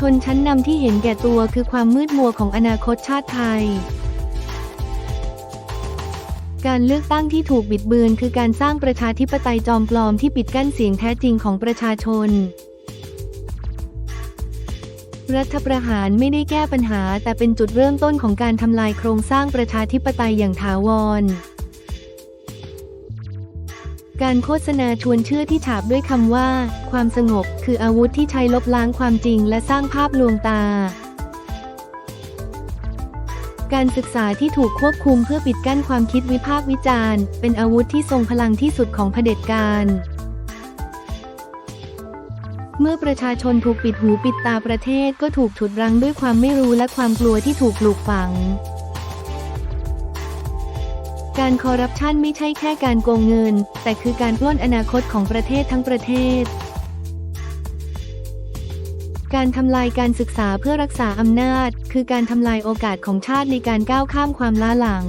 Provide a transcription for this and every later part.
ชนชั้นนำที่เห็นแก่ตัวคือความมืดมัวของอนาคตชาติไทย การเลือกตั้งที่ถูกบิดเบือนคือการสร้างประชาธิปไตยจอมปลอมที่ปิดกั้นเสียงแท้จริงของประชาชน รัฐประหารไม่ได้แก้ปัญหาแต่เป็นจุดเริ่มต้นของการทำลายโครงสร้างประชาธิปไตยอย่างถาวร การโฆษณาชวนเชื่อที่ฉาบด้วยคำว่า ความสงบ คืออาวุธที่ใช้ลบล้างความจริงและสร้างภาพลวงตา การศึกษาที่ถูกควบคุมเพื่อปิดกั้นความคิดวิพากษ์วิจารณ์ เป็นอาวุธที่ทรงพลังที่สุดของเผด็จการเมื่อประชาชนถูกปิดหูปิดตาประเทศก็ถูกฉุดรั้งด้วยความไม่รู้และความกลัวที่ถูกปลูกฝัง การคอร์รัปชันไม่ใช่แค่การโกงเงิน แต่คือการปล้นอนาคตของประเทศทั้งประเทศ การทำลายการศึกษาเพื่อรักษาอำนาจ คือการทำลายโอกาสของชาติในการก้าวข้ามความล้าหลัง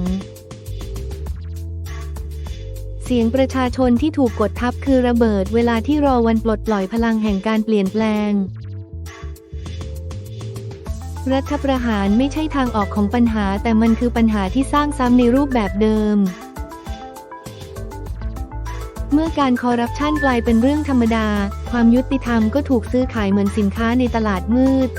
เสียงประชาชนที่ถูกกดทับคือระเบิดเวลาที่รอวันปลดปล่อยพลังแห่งการเปลี่ยนแปลง รัฐประหารไม่ใช่ทางออกของปัญหา แต่มันคือปัญหาที่สร้างซ้ำในรูปแบบเดิม เมื่อการคอร์รัปชันกลายเป็นเรื่องธรรมดา ความยุติธรรมก็ถูกซื้อขายเหมือนสินค้าในตลาดมืด